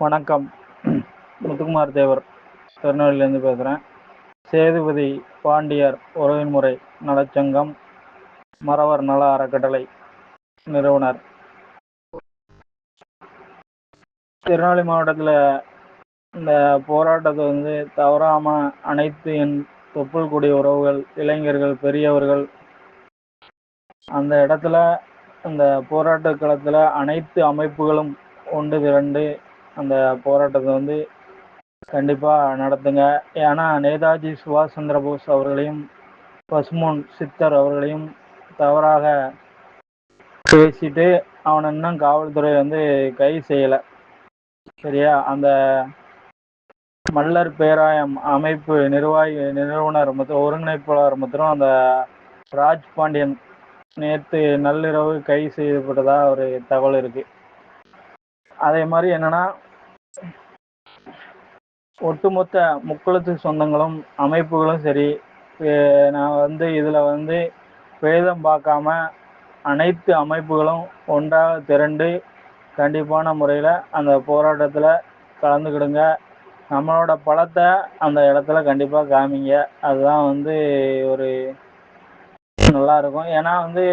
வணக்கம். முத்துக்குமார் தேவர் திருநெல்வேலியிலேருந்து பேசுகிறேன் சேதுபதி பாண்டியர் உறவின் முறை நலச்சங்கம் மறவர் நல அறக்கட்டளை நிறுவனர். திருநெல்வேலி மாவட்டத்தில் இந்த போராட்டத்தை வந்து தவறாமல் அனைத்து என் தொப்புள் கூடிய உறவுகள் இளைஞர்கள் பெரியவர்கள் அந்த இடத்துல அந்த போராட்ட களத்தில் அனைத்து அமைப்புகளும் ஒன்று திரண்டு அந்த போராட்டத்தை வந்து கண்டிப்பாக நடத்துங்க. ஏன்னா நேதாஜி சுபாஷ் சந்திரபோஸ் அவர்களையும் பசுமோன் சித்தர் அவர்களையும் தவறாக பேசிட்டு அவனை இன்னும் காவல்துறை வந்து கைது செய்யலை. சரியா? அந்த மல்லர் பேராயம் அமைப்பு நிர்வாகி நிறுவனர் மற்றும் ஒருங்கிணைப்பாளர் மற்றும் அந்த ராஜ் பாண்டியன் நேற்று நள்ளிரவு கைது செய்யப்பட்டதாக ஒரு தகவல் இருக்குது அதே மாதிரி என்னன்னா ஒட்டுமொத்த முக்குளத்து சொந்தங்களும் அமைப்புகளும் சரி நான் வந்து இதில் வந்து பேதம் பார்க்காம அனைத்து அமைப்புகளும் ஒன்றாக திரண்டு கண்டிப்பான முறையில் அந்த போராட்டத்தில் கலந்துக்கிடுங்க. நம்மளோட பலத்தை அந்த இடத்துல கண்டிப்பாக காமிங்க. அதுதான் வந்து ஒரு நல்லா இருக்கும். ஏன்னா வந்து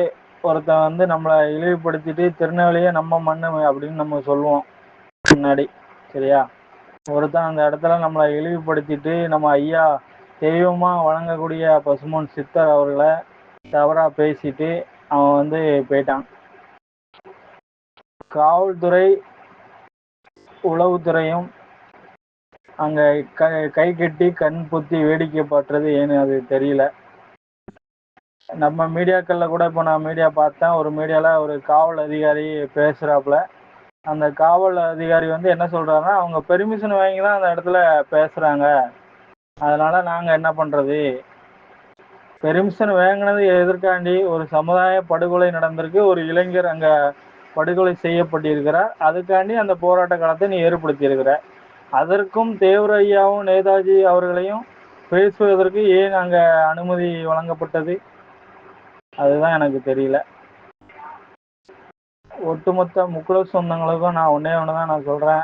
ஒருத்தன் வந்து நம்மளை இழிவுபடுத்திட்டு திருநெல்வேலியே நம்ம மண் அப்படின்னு நம்ம சொல்லுவோம். முன்னாடி. சரியா? ஒருத்தன் அந்த இடத்துல நம்மளை இழிவுபடுத்திட்டு நம்ம ஐயா தெய்வமா வழங்கக்கூடிய பசுமன் சித்தர் அவர்களை தவறா பேசிட்டு அவன் வந்து போயிட்டான். காவல்துறை உளவுத்துறையும் அங்க க கை கட்டி கண் பொத்தி வேடிக்கை பாட்டுறது ஏன்னு அது தெரியல. நம்ம மீடியாக்கள்ல கூட இப்போ நான் மீடியா பார்த்தேன். ஒரு மீடியால ஒரு காவல் அதிகாரி பேசுறாப்புல. அந்த காவல் அதிகாரி வந்து என்ன சொல்றாருன்னா அவங்க பெர்மிஷன் வாங்கி தான் அந்த இடத்துல பேசுகிறாங்க அதனால் நாங்கள் என்ன பண்ணுறது பெர்மிஷன் வாங்கினது எதற்காண்டி? ஒரு சமுதாய படுகொலை நடந்திருக்கு. ஒரு இளைஞர் அங்கே படுகொலை செய்யப்பட்டிருக்கிறார். அதுக்காண்டி அந்த போராட்ட காலத்தை நீ ஏற்படுத்தியிருக்கிற. அதற்கும் தேவர ஐயாவும் நேதாஜி அவர்களையும் பேசுவதற்கு ஏன் அங்கே அனுமதி வழங்கப்பட்டது? அதுதான் எனக்கு தெரியல. ஒட்டுமொத்த முக்குல சொந்தங்களுக்கும் நான் ஒன்றே ஒன்று தான் நான் சொல்கிறேன்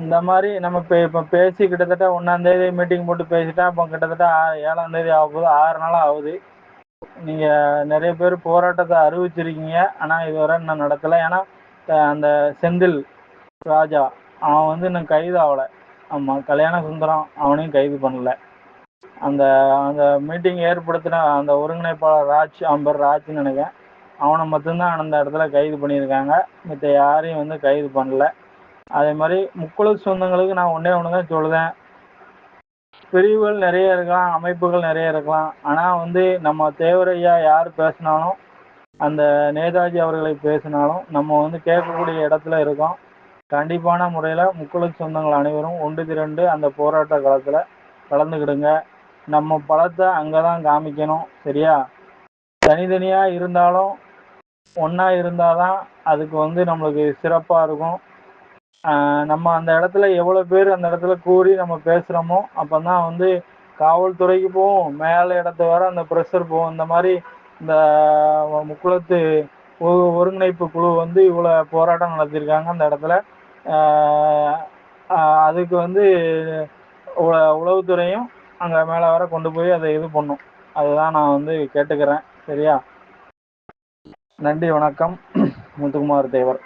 இந்த மாதிரி நம்ம இப்போ இப்போ பேசி கிட்டத்தட்ட ஒன்றாந்தேதி மீட்டிங் போட்டு பேசிட்டா இப்போ கிட்டத்தட்ட ஏழாந்தேதி ஆக போகுது. ஆறு நாள் ஆகுது. நீங்கள் நிறைய பேர் போராட்டத்தை அறிவிச்சிருக்கீங்க. ஆனால் இதுவரை இன்னும் நடத்தலை ஏன்னா அந்த செந்தில் ராஜா அவன் வந்து இன்னும் கைது ஆகலை. ஆமாம் கல்யாண சுந்தரம் அவனையும் கைது பண்ணல. அந்த அந்த மீட்டிங் ஏற்படுத்தின அந்த ஒருங்கிணைப்பாளர் ராஜ் அம்பர் ராஜ்னு நினைக்கிறேன். அவனை மட்டும்தான் அந்த இடத்துல கைது பண்ணியிருக்காங்க. மற்ற யாரையும் வந்து கைது பண்ணல. அதே மாதிரி முக்குழு சொந்தங்களுக்கு நான் ஒன்றே ஒன்று தான் சொல்லுதேன் பிரிவுகள் நிறைய இருக்கலாம் அமைப்புகள் நிறைய இருக்கலாம். ஆனால் வந்து நம்ம தேவரையா யார் பேசினாலும் அந்த நேதாஜி அவர்களை பேசினாலும் நம்ம வந்து கேட்கக்கூடிய இடத்துல இருக்கோம். கண்டிப்பான முறையில் முக்குழு சொந்தங்கள் அனைவரும் ஒன்று திரண்டு அந்த போராட்ட காலத்தில் கலந்துக்கிடுங்க. நம்ம பலத்தை அங்கே தான் காமிக்கணும் சரியா? தனித்தனியாக இருந்தாலும் ஒன்றா இருந்தால் தான் அதுக்கு வந்து நம்மளுக்கு சிறப்பாக இருக்கும். நம்ம அந்த இடத்துல எவ்வளோ பேர் அந்த இடத்துல கூறி நம்ம பேசுகிறோமோ அப்போ தான் வந்து காவல்துறைக்கு போகும் மேலே இடத்து வர அந்த ப்ரெஷர் போகும். இந்த மாதிரி இந்த முக்குளத்து ஒருங்கிணைப்பு குழு வந்து இவ்வளோ போராட்டம் நடத்தியிருக்காங்க அந்த இடத்துல. அதுக்கு வந்து உளவுத்துறையும் அங்கே மேலே வர கொண்டு போய் அதை இது பண்ணும். அதுதான் நான் வந்து கேட்டுக்கிறேன். சரியா? நன்றி வணக்கம். முத்துக்குமார் தேவர்.